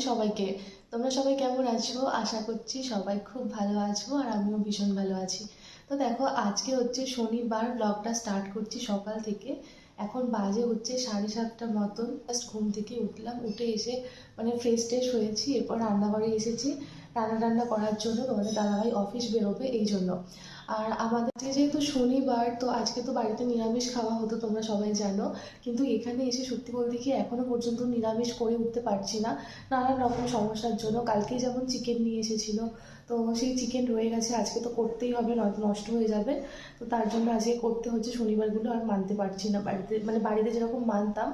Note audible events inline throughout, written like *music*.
সবাইকে। তোমরা সবাই কেমন আছো? আশা করছি সবাই খুব ভালো আছো আর আমিও ভীষণ ভালো আছি। তো দেখো, আজকে হচ্ছে শনিবার ব্লগটা স্টার্ট করছি সকাল থেকে। এখন বাজে হচ্ছে সাড়ে সাতটার মতন। জাস্ট ঘুম থেকে উঠলাম, উঠে এসে মানে ফ্রেশ ট্রেশ হয়েছি, এরপর রান্নাঘরে এসেছি। রান্না টান্না করার জন্য তোমাদের দাদাভাই অফিস বেরোবে এই জন্য। আর আমাদের যেহেতু শনিবার, তো আজকে তো বাড়িতে নিরামিষ খাওয়া হতো, তোমরা সবাই জানো। কিন্তু এখানে এসে সত্যি বলতে কি এখনও পর্যন্ত নিরামিষ করে উঠতে পারছি না। নানান রকম সমস্যার জন্য। কালকেই যেমন চিকেন নিয়ে এসেছিল, তো সেই চিকেন রয়ে গেছে। আজকে তো করতেই হবে, নয়তো নষ্ট হয়ে যাবে। তো তার জন্য আজকে করতে হচ্ছে শনিবারগুলো আর মানতে পারছি না। বাড়িতে মানে বাড়িতে যেরকম মানতাম,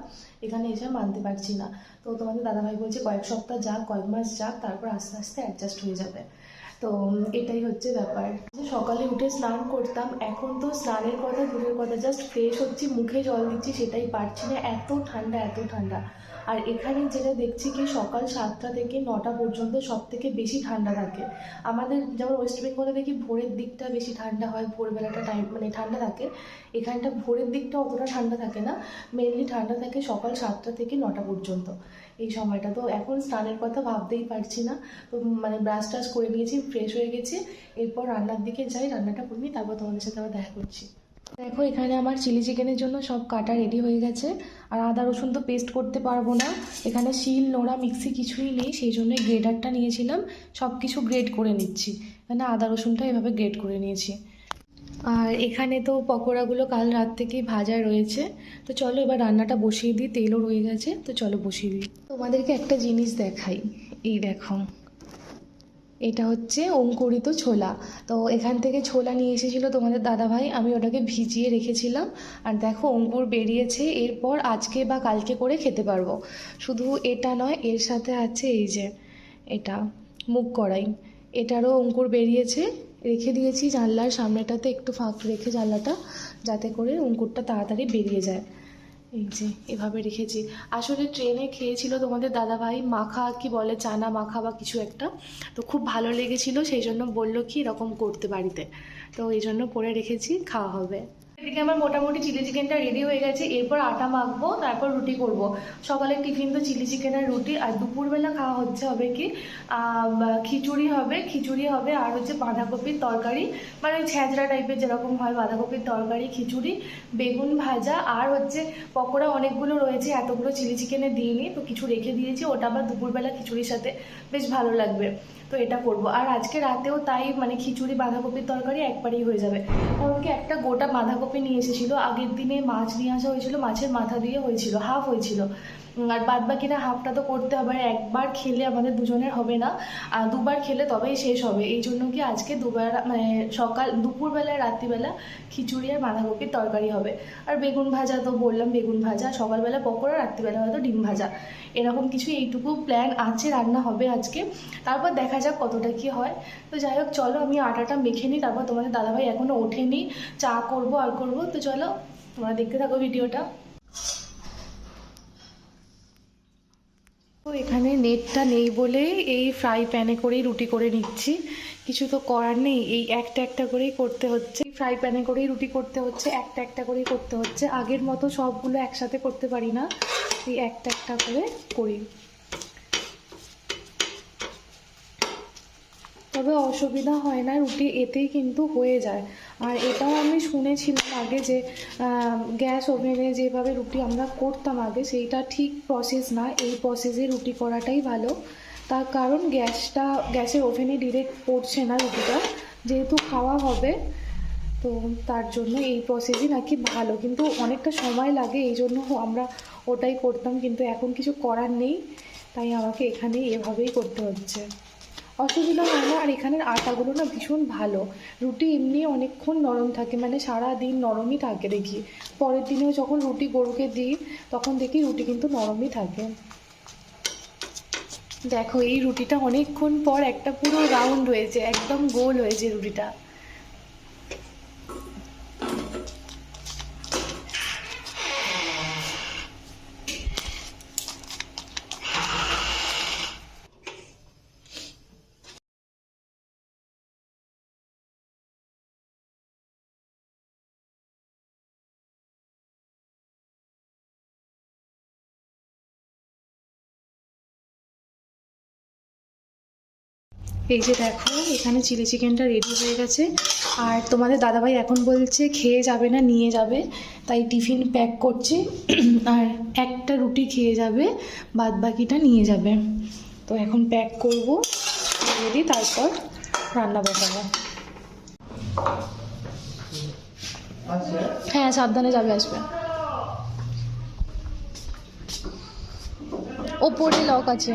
এখানে এসে মানতে পারছি না। তো তোমাদের দাদাভাই বলছে কয়েক সপ্তাহ যাক, কয়েক মাস যাক, তারপর আস্তে আস্তে অ্যাডজাস্ট হয়ে যাবে। তো এটাই হচ্ছে ব্যাপার। যে সকালে উঠে স্নান করতাম, এখন তো স্নানের কথা দূরের কথা জাস্ট ফ্রেশ হচ্ছি, মুখে জল দিচ্ছি, সেটাই পারছি না, এত ঠান্ডা এত ঠান্ডা। আর এখানে যেটা দেখছি কি সকাল সাতটা থেকে নটা পর্যন্ত সব থেকে বেশি ঠান্ডা থাকে। আমাদের যেমন ওয়েস্ট বেঙ্গলে দেখি ভোরের দিকটা বেশি ঠান্ডা হয়, ভোরবেলাটা টাইম মানে ঠান্ডা থাকে। এখানটা ভোরের দিকটা অতটা ঠান্ডা থাকে না মেনলি ঠান্ডা থাকে সকাল সাতটা থেকে নটা পর্যন্ত এই সময়টা। তো এখন স্নানের কথা ভাবতেই পারছি না, তো মানে ব্রাশ টাশ করে নিয়েছি ফ্রেশ হয়ে গেছি, এরপর রান্নার দিকে যাই, রান্নাটা করে তারপর তোমাদের সাথে আবার দেখা করছি। দেখো, এখানে আমার চিলি চিকেনের জন্য সব কাটা রেডি হয়ে গেছে। আর আদা রসুন তো পেস্ট করতে পারব না। এখানে শিল, নোড়া, মিক্সি কিছুই নেই, সেই জন্য গ্রেডারটা নিয়েছিলাম। সব কিছু গ্রেড করে নিচ্ছি। এখানে আদা রসুনটা এভাবে গ্রেড করে নিয়েছি। আর এখানে তো পকোড়াগুলো কাল রাত থেকেই ভাজা রয়েছে। তো চলো এবার রান্নাটা বসিয়ে দিই, তেলও রয়ে গেছে। তো চলো বসিয়ে দিই। তোমাদেরকে একটা জিনিস দেখাই। এই দেখো। এটা হচ্ছে অঙ্কুরিত ছোলা। তো এখান থেকে ছোলা নিয়ে এসেছিল তোমাদের দাদাভাই, আমি ওটাকে ভিজিয়ে রেখেছিলাম। আর দেখো অঙ্কুর বেরিয়েছে, এরপর আজকে বা কালকে করে খেতে পারব। শুধু এটা নয়, এর সাথে আছে এই যে এটা, মুগ কড়াই। এটারও অঙ্কুর বেরিয়েছে, রেখে দিয়েছি জানলার সামনেটাতে একটু ফাঁক রেখে জানলাটা, যাতে করে অঙ্কুরটা তাড়াতাড়ি বেরিয়ে যায়। এই যে, এভাবে রেখেছি। আসলে ট্রেনে খেয়েছিল তোমাদের দাদাভাই মাখা কি বলে, চানা মাখা বা কিছু একটা। তো খুব ভালো লেগেছিল, সেই জন্য বলল কি এরকম করতে বাড়িতে। তো এই জন্য করে রেখেছি, খাওয়া হবে। এদিকে আমার মোটামুটি চিলি চিকেনটা রেডি হয়ে গেছে, এরপর আটা মাখবো, তারপর রুটি করব। সকালের টিফিন তো চিলি চিকেন আর রুটি, আর দুপুরবেলা খাওয়া হচ্ছে হবে কি খিচুড়ি হবে খিচুড়ি হবে, আর হচ্ছে বাঁধাকপির তরকারি মানে ওই ছ্যাঁচড়া টাইপের যেরকম হয় বাঁধাকপির তরকারি, খিচুড়ি, বেগুন ভাজা, আর হচ্ছে পকোড়া অনেকগুলো রয়েছে, এতগুলো চিলি চিকেনে দিইনি, তো কিছু রেখে দিয়েছি, ওটা আবার দুপুরবেলা খিচুড়ির সাথে বেশ ভালো লাগবে। তো এটা করব। আর আজকে রাতেও তাই মানে খিচুড়ি, বাঁধাকপির তরকারি একবারেই হয়ে যাবে। কারণ কি একটা গোটা বাঁধাকপি নিয়ে এসেছিল। আগের দিনে মাছ নিয়ে আসা হয়েছিল, মাছের মাথা দিয়ে হয়েছিল, হাফ হয়েছিল। আর বাদ বাকিটা হাফটা তো করতে হবে, আর একবার খেলে আমাদের দুজনের হবে না। আর দুবার খেলে তবেই শেষ হবে। এই জন্য কি আজকে দুবার মানে সকাল, দুপুরবেলা, রাত্রিবেলা খিচুড়ি আর বাঁধাকপির তরকারি হবে। আর বেগুন ভাজা তো বললাম, বেগুন ভাজা, সকালবেলা পকোড়া, রাত্রিবেলা হয়তো ডিম ভাজা। এরকম কিছু এইটুকু প্ল্যান আছে, রান্না হবে আজকে। তারপর দেখা যাক কতটা কি হয়। তো যাই হোক, চলো আমি আটাটা মেখে নিই, তারপর তোমাদের দাদাভাই এখনও ওঠেনি। চা করব, আর করব। তো চলো তোমরা দেখতে থাকো ভিডিওটা। তো এখানে নেটটা নেই বলে এই ফ্রাই প্যানে করেই রুটি করে নিচ্ছি। কিছু তো করার নেই, এই একটা একটা করেই করতে হচ্ছে। ফ্রাই প্যানে করেই রুটি করতে হচ্ছে, একটা একটা করেই করতে হচ্ছে। আগের মতো সবগুলো একসাথে করতে পারি না, এই একটা একটা করে করি। তবে অসুবিধা হয় না, রুটি এতেই কিন্তু হয়ে যায়। আর এটাও আমি শুনেছিলাম আগে যে গ্যাস ওভেনে যেভাবে রুটি আমরা করতাম আগে, সেইটা ঠিক প্রসেস না। এই প্রসেসে রুটি করাটাই ভালো। তার কারণ গ্যাসটা, গ্যাসের ওভেনে ডিরেক্ট পড়ছে না রুটিটা। যেহেতু খাওয়া হবে, তো তার জন্য এই প্রসেসই নাকি ভালো। কিন্তু অনেকটা সময় লাগে, এই জন্য আমরা ওটাই করতাম। কিন্তু এখন কিছু করার নেই। তাই আমাকে এখানেই এভাবেই করতে হচ্ছে। অসুবিধা হয় না। আর এখানের আটাগুলো না ভীষণ ভালো। রুটি এমনি অনেকক্ষণ নরম থাকে মানে সারা দিন নরমই থাকে দেখি। পরের দিনেও যখন রুটি গরুকে দিই, তখন দেখি রুটি কিন্তু নরমই থাকে। দেখো, এই রুটিটা অনেকক্ষণ পর একটা পুরো রাউন্ড হয়েছে, একদম গোল হয়েছে রুটিটা। এই যে দেখো, এখানে চিলি চিকেনটা রেডি হয়ে গেছে। আর তোমাদের দাদাভাই এখন বলছে খেয়ে যাবে না, নিয়ে যাবে। তাই টিফিন প্যাক করছি। *clears throat* আর একটা রুটি খেয়ে যাবে বাদ বাকিটা নিয়ে যাবে। তো এখন প্যাক করব রেডি তারপর রান্না বসাবো। হ্যাঁ সাবধানে যাবে, আসবে। ওপরে লক আছে।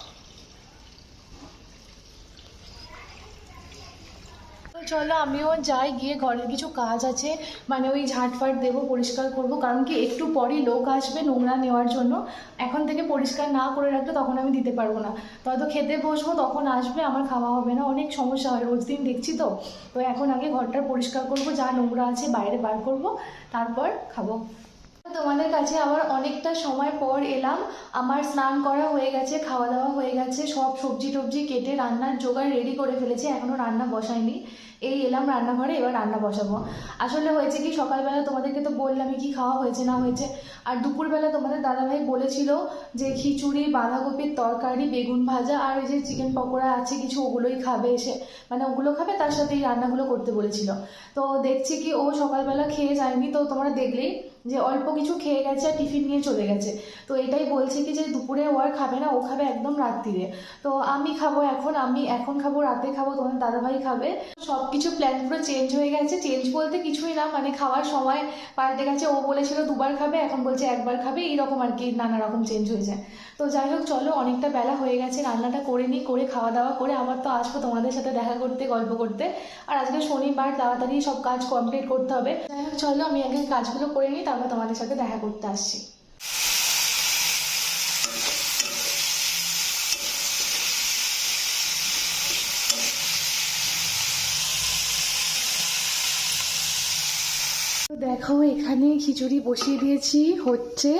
চলো, আমিও যাই, গিয়ে ঘরের কিছু কাজ আছে। মানে ওই ঝাঁটফাট দেবো, পরিষ্কার করব। কারণ কি, একটু পরই লোক আসবে নোংরা নেওয়ার জন্য। এখন থেকে পরিষ্কার না করে রাখলে তখন আমি দিতে পারব না। হয়তো খেতে বসবো, তখন আসবে, আমার খাওয়া হবে না। অনেক সমস্যা হয়, রোজ দিন দেখছি তো। তো এখন আগে ঘরটা পরিষ্কার করব, যা নোংরা আছে বাইরে বার করব, তারপর খাব। তোমাদের কাছে আবার অনেকটা সময় পর এলাম। আমার স্নান করা হয়ে গেছে, খাওয়া দাওয়া হয়ে গেছে, সব সবজি টবজি কেটে রান্নার জোগাড় রেডি করে ফেলেছি। এখনও রান্না বসাইনি এই এলাম রান্নাঘরে, এবার রান্না বসাবো। আসলে হয়েছে কি, সকালবেলা তোমাদেরকে তো বললামই কি খাওয়া হয়েছে, না হয়েছে। আর দুপুরবেলা তোমাদের দাদাভাই বলেছিল যে খিচুড়ি, বাঁধাকপির তরকারি, বেগুন ভাজা আর ওই যে চিকেন পকোড়া আছে, কিছু ওগুলোই খাবে এসে। মানে ওগুলো খাবে, তার সাথে এই রান্নাগুলো করতে বলেছিল। তো দেখছি কি, ও সকালবেলা খেয়ে যায়নি, তো তোমরা দেখলেই যে অল্প কিছু খেয়ে গেছে আর টিফিন নিয়ে চলে গেছে। তো এটাই বলছে কি যে দুপুরে ও আর খাবে না, ও খাবে একদম রাত্রিরে। তো আমি খাব এখন, আমি এখন খাব, রাতে খাব, তোমার দাদাভাই খাবে। সব কিছু প্ল্যান পুরো চেঞ্জ হয়ে গেছে। চেঞ্জ বলতে কিছুই না মানে খাওয়ার সময় পাল্টে গেছে। ও বলেছিল দুবার খাবে, এখন বলছে একবার খাবে, এইরকম আর কি নানা রকম চেঞ্জ হয়েছে তো যাই হোক, চলো, অনেকটা বেলা হয়ে গেছে, রান্নাটা করে নিই, করে খাওয়া দাওয়া করে আবার তো আসব তোমাদের সাথে দেখা করতে, গল্প করতে। আর আজকে শনিবার, তাড়াতাড়ি সব কাজ কমপ্লিট করতে হবে। যাই হোক, চলো, আমি আগে কাজগুলো করে নিই, তারপর তোমাদের সাথে দেখা করতে আসছি। দেখো, এখানে খিচুড়ি বসিয়ে দিয়েছি, হচ্ছে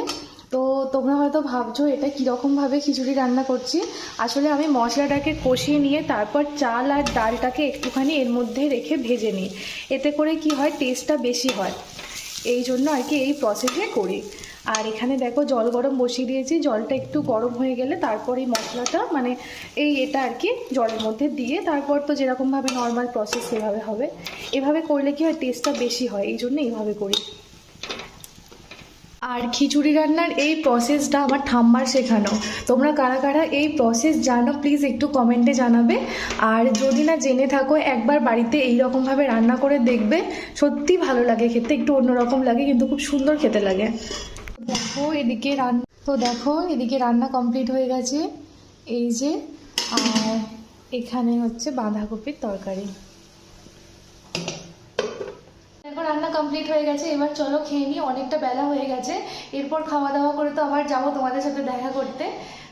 তো তোমরা হয়তো ভাবছ, এটা কীরকমভাবে খিচুড়ি রান্না করছি? আসলে আমি মশলাটাকে কষিয়ে নিয়ে তারপর চাল আর ডালটাকে একটুখানি এর মধ্যে রেখে ভেজে নিই। এতে করে কি হয় টেস্টটা বেশি হয়। এই জন্য আর কি এই প্রসেসে করি। আর এখানে দেখো, জল গরম বসিয়ে দিয়েছি। জলটা একটু গরম হয়ে গেলে তারপর এই মশলাটা মানে এই এটা আর কি জলের মধ্যে দিয়ে তারপর তো যেরকমভাবে নর্মাল প্রসেস সেভাবে হবে। এভাবে করলে কি হয় টেস্টটা বেশি হয়। এই জন্য এইভাবে করি। আর খিচুড়ি রান্নার এই প্রসেসটা আমার ঠাম্মার শেখানো। তোমরা কারা কারা এই প্রসেস জানো প্লিজ একটু কমেন্টে জানাবে। আর যদি না জেনে থাকো, একবার বাড়িতে এই রকমভাবে রান্না করে দেখবে, সত্যি ভালো লাগে খেতে, একটু অন্যরকম লাগে, কিন্তু খুব সুন্দর খেতে লাগে। দেখো, এদিকে রান্না তো দেখো, এদিকে রান্না কমপ্লিট হয়ে গেছে। এই যে, আর এখানে হচ্ছে বাঁধাকপির তরকারি। এখন রান্না কমপ্লিট হয়ে গেছে, এবার চলো খেয়ে নিই, অনেকটা বেলা হয়ে গেছে। এরপর খাওয়া দাওয়া করে তো আবার যাব তোমাদের সাথে দেখা করতে।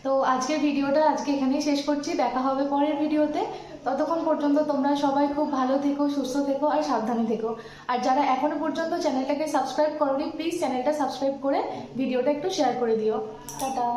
তো আজকের ভিডিওটা আজকে এখানেই শেষ করছি, দেখা হবে পরের ভিডিওতে। ততক্ষণ পর্যন্ত তোমরা সবাই খুব ভালো থেকো, সুস্থ থেকো আর সাবধানে থেকো। আর যারা এখনও পর্যন্ত চ্যানেলটাকে সাবস্ক্রাইব করোনি প্লিজ চ্যানেলটা সাবস্ক্রাইব করে ভিডিওটা একটু শেয়ার করে দিও। টাটা।